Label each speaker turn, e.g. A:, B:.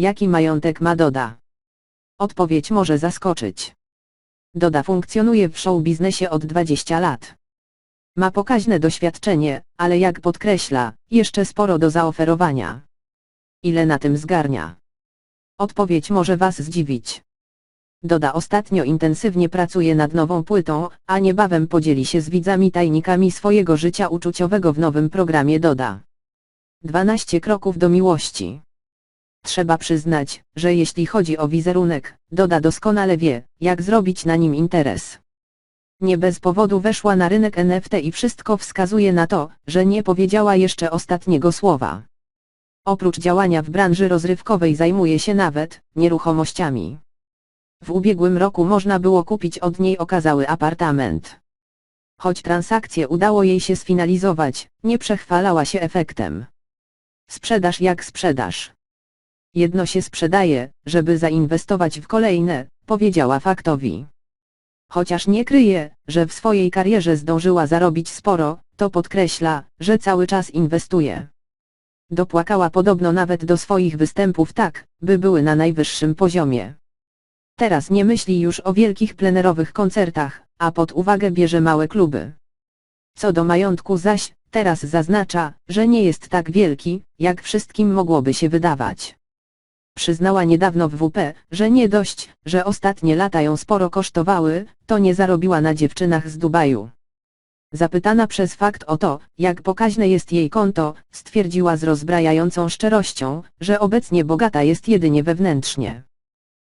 A: Jaki majątek ma Doda? Odpowiedź może zaskoczyć. Doda funkcjonuje w show biznesie od 20 lat. Ma pokaźne doświadczenie, ale jak podkreśla, jeszcze sporo do zaoferowania. Ile na tym zgarnia? Odpowiedź może Was zdziwić. Doda ostatnio intensywnie pracuje nad nową płytą, a niebawem podzieli się z widzami tajnikami swojego życia uczuciowego w nowym programie Doda. 12 kroków do miłości. Trzeba przyznać, że jeśli chodzi o wizerunek, Doda doskonale wie, jak zrobić na nim interes. Nie bez powodu weszła na rynek NFT i wszystko wskazuje na to, że nie powiedziała jeszcze ostatniego słowa. Oprócz działania w branży rozrywkowej zajmuje się nawet nieruchomościami. W ubiegłym roku można było kupić od niej okazały apartament. Choć transakcję udało jej się sfinalizować, nie przechwalała się efektem. Sprzedaż jak sprzedaż. Jedno się sprzedaje, żeby zainwestować w kolejne, powiedziała faktowi. Chociaż nie kryje, że w swojej karierze zdążyła zarobić sporo, to podkreśla, że cały czas inwestuje. Dopłakała podobno nawet do swoich występów tak, by były na najwyższym poziomie. Teraz nie myśli już o wielkich plenerowych koncertach, a pod uwagę bierze małe kluby. Co do majątku zaś, teraz zaznacza, że nie jest tak wielki, jak wszystkim mogłoby się wydawać. Przyznała niedawno w WP, że nie dość, że ostatnie lata ją sporo kosztowały, to nie zarobiła na dziewczynach z Dubaju. Zapytana przez fakt o to, jak pokaźne jest jej konto, stwierdziła z rozbrajającą szczerością, że obecnie bogata jest jedynie wewnętrznie.